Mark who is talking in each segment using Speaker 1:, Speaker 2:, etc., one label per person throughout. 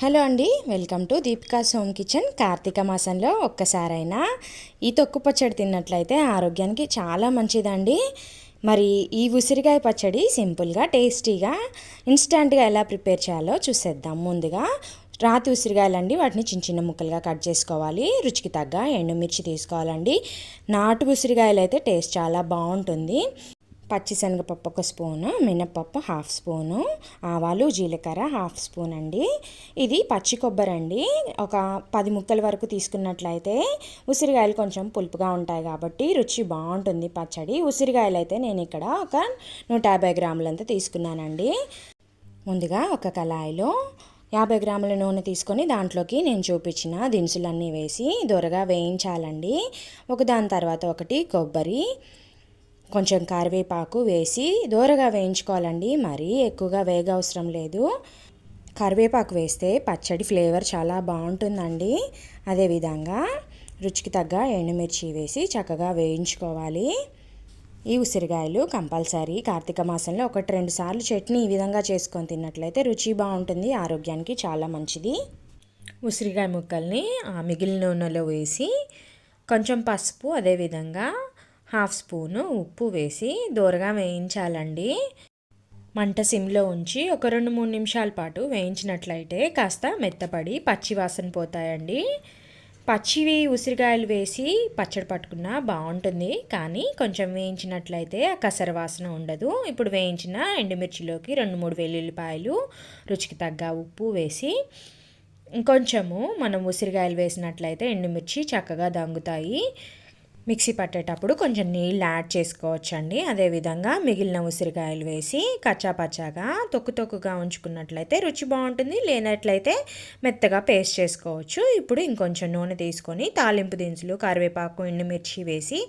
Speaker 1: Hello అండి welcome to Deepika's home kitchen. Karthika మాసంలో ఒక్కసారైనా ఈ తొక్కు పచ్చడి తిన్నట్లయితే ఆరోగ్యానికి చాలా మంచిదండి. మరి ఈ ఉసిరికాయ పచ్చడి సింపుల్గా టేస్టీగా ఇన్స్టంట్గా ఎలా ప్రిపేర్ చేయాలో చూసేద్దాం. ముందుగా రాతి ఉసిరికాయలండి వాటిని చిన్న చిన్న ముక్కలుగా కట్ చేసుకోవాలి. రుచికి తగ్గ ఎండుమిర్చి తీసుకోవాలండి. నాటు ఉసిరికాయలు అయితే టేస్ట్ చాలా బాగుంటుంది. పచ్చిశనగపప్పు ఒక స్పూను మినపప్పు హాఫ్ స్పూను ఆవాలు జీలకర్ర హాఫ్ స్పూన్ అండి. ఇది పచ్చి కొబ్బరి అండి. ఒక పది ముక్కల వరకు తీసుకున్నట్లయితే ఉసిరికాయలు కొంచెం పులుపుగా ఉంటాయి కాబట్టి రుచి బాగుంటుంది పచ్చడి. ఉసిరికాయలు అయితే నేను ఇక్కడ ఒక నూట యాభై గ్రాములంతా తీసుకున్నానండి. ముందుగా ఒక కళాయిలో యాభై గ్రాముల నూనె తీసుకొని దాంట్లోకి నేను చూపించిన దినుసులన్నీ వేసి దొరగా వేయించాలండి. ఒక దాని తర్వాత ఒకటి కొబ్బరి కొంచెం కరివేపాకు వేసి దూరగా వేయించుకోవాలండి. మరీ ఎక్కువగా వేగ అవసరం లేదు. కరివేపాకు వేస్తే పచ్చడి ఫ్లేవర్ చాలా బాగుంటుందండి. అదేవిధంగా రుచికి తగ్గ ఎండుమిర్చి వేసి చక్కగా వేయించుకోవాలి. ఈ ఉసిరికాయలు కంపల్సరీ కార్తీక మాసంలో ఒకటి రెండు సార్లు చట్నీ ఈ విధంగా చేసుకొని తిన్నట్లయితే రుచి బాగుంటుంది ఆరోగ్యానికి చాలా మంచిది. ఉసిరికాయ ముక్కల్ని ఆ మిగిలిన నూనెలో వేసి కొంచెం పసుపు అదేవిధంగా హాఫ్ స్పూను ఉప్పు వేసి దూరగా వేయించాలండి. మంట సిమ్లో ఉంచి ఒక రెండు మూడు నిమిషాల పాటు వేయించినట్లయితే కాస్త మెత్తపడి పచ్చి వాసన పోతాయండి. పచ్చివి ఉసిరికాయలు వేసి పచ్చడి పట్టుకున్నా బాగుంటుంది. కానీ కొంచెం వేయించినట్లయితే ఆ కసర వాసన ఉండదు. ఇప్పుడు వేయించిన ఎండుమిర్చిలోకి రెండు మూడు వెల్లుల్లిపాయలు రుచికి తగ్గ ఉప్పు వేసి ఇంకొంచెము మనం ఉసిరికాయలు వేసినట్లయితే ఎండుమిర్చి చక్కగా దంగుతాయి. మిక్సీ పట్టేటప్పుడు కొంచెం నీళ్ళు యాడ్ చేసుకోవచ్చండి. అదేవిధంగా మిగిలిన ఉసిరికాయలు వేసి కచ్చాపచ్చాగా తొక్కు తొక్కుగా ఉంచుకున్నట్లయితే రుచి బాగుంటుంది. లేనట్లయితే మెత్తగా పేస్ట్ చేసుకోవచ్చు. ఇప్పుడు ఇంకొంచెం నూనె తీసుకొని తాలింపు దినుసులు కరివేపాకు ఎండుమిర్చి వేసి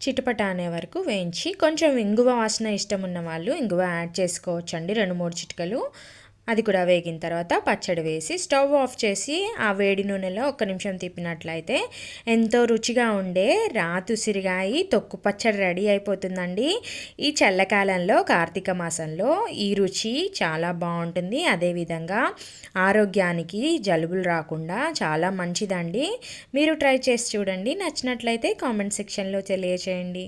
Speaker 1: చిటపట అనే వరకు వేయించి కొంచెం ఇంగువ వాసన ఇష్టం ఉన్న వాళ్ళు ఇంగువ యాడ్ చేసుకోవచ్చండి. రెండు మూడు చిటికలు అది కూడా వేగిన తర్వాత పచ్చడి వేసి స్టవ్ ఆఫ్ చేసి ఆ వేడి నూనెలో ఒక్క నిమిషం తిప్పినట్లయితే ఎంతో రుచిగా ఉండే రాతుసిరిగాయి తొక్కు పచ్చడి రెడీ అయిపోతుందండి. ఈ చల్లకాలంలో కార్తీక మాసంలో ఈ రుచి చాలా బాగుంటుంది. అదేవిధంగా ఆరోగ్యానికి జలుబులు రాకుండా చాలా మంచిదండి. మీరు ట్రై చేసి చూడండి. నచ్చినట్లయితే కామెంట్ సెక్షన్లో తెలియచేయండి.